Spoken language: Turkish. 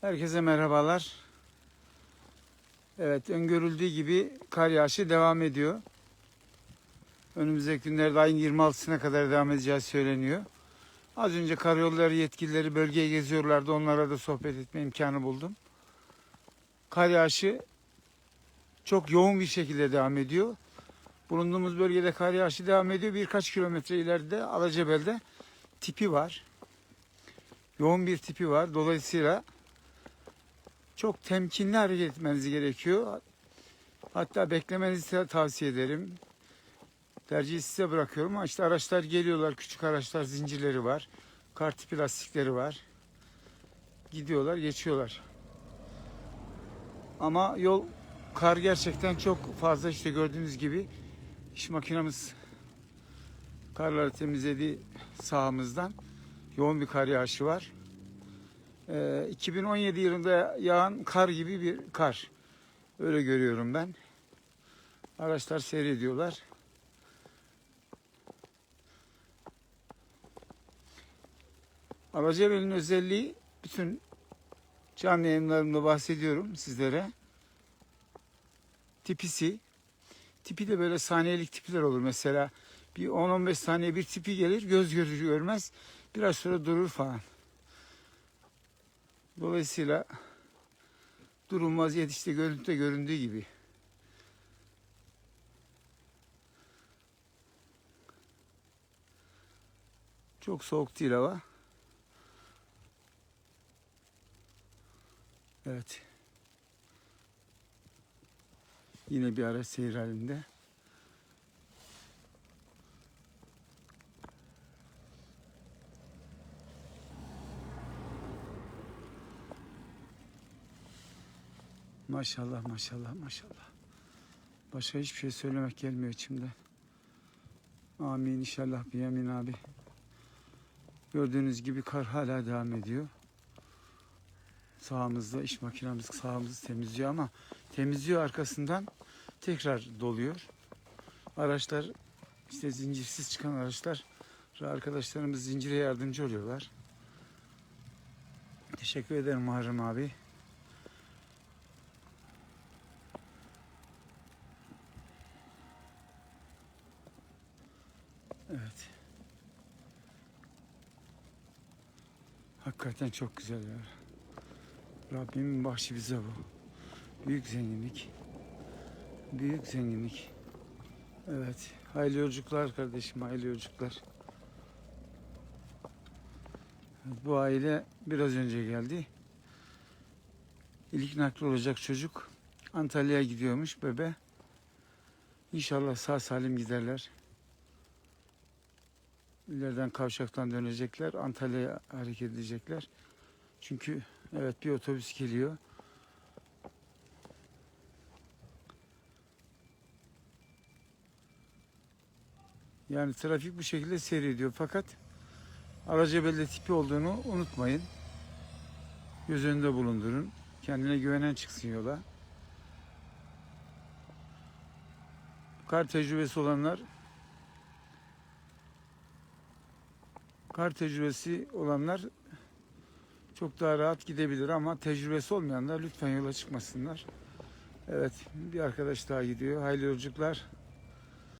Herkese merhabalar. Evet, öngörüldüğü gibi kar yağışı devam ediyor. Önümüzdeki günlerde ayın 26'sına kadar devam edeceği söyleniyor. Az önce karayolları yetkilileri bölgeye geziyorlardı. Onlara da sohbet etme imkanı buldum. Kar yağışı çok yoğun bir şekilde devam ediyor. Bulunduğumuz bölgede kar yağışı devam ediyor. Birkaç kilometre ileride Alacabel'de tipi var. Yoğun bir tipi var. Dolayısıyla çok temkinli hareket etmeniz gerekiyor. Hatta beklemenizi tavsiye ederim. Tercihi size bırakıyorum ama işte araçlar geliyorlar. Küçük araçlar zincirleri var. Kar tipi lastikleri var. Gidiyorlar, geçiyorlar. Ama yol kar gerçekten çok fazla işte gördüğünüz gibi iş makinamız karları temizledi sahamızdan. Yoğun bir kar yağışı var. Ee, 2017 yılında yağan kar gibi bir kar. Öyle görüyorum ben. Araçlar seyrediyorlar. Aracabel'in özelliği bütün canlı yayınlarımda bahsediyorum sizlere. Tipisi. Tipi de böyle saniyelik tipler olur. Mesela bir 10-15 saniye bir tipi gelir. Göz görür görmez. Biraz sonra durur falan. Dolayısıyla durum vaziyet işte görüntüde göründüğü gibi. Çok soğuk değil hava. Evet. Yine bir araç seyir halinde. Maşallah maşallah maşallah. Başka hiçbir şey söylemek gelmiyor içimden. Amin inşallah bir yemin abi. Gördüğünüz gibi kar hala devam ediyor. Sağımızda iş makinamız sağımızı temizliyor ama temizliyor arkasından tekrar doluyor. Araçlar işte zincirsiz çıkan araçlar arkadaşlarımız zincire yardımcı oluyorlar. Teşekkür ederim Muharrem abi. Evet. Hakikaten çok güzel ya. Rabbimin bahşi bize bu. Büyük zenginlik. Büyük zenginlik. Evet. Hayırlı yolculuklar kardeşim. Hayırlı yolculuklar. Bu aile biraz önce geldi. İlk nakli olacak çocuk Antalya'ya gidiyormuş bebe. İnşallah sağ salim giderler. İleriden kavşaktan dönecekler. Antalya'ya hareket edecekler. Çünkü evet bir otobüs geliyor. Yani trafik bu şekilde seyrediyor. Fakat Aracabelde tipi olduğunu unutmayın. Göz önünde bulundurun. Kendine güvenen çıksın yola. Kar tecrübesi olanlar kar tecrübesi olanlar çok daha rahat gidebilir ama tecrübesi olmayanlar lütfen yola çıkmasınlar. Evet bir arkadaş daha gidiyor. Hayırlı yolculuklar.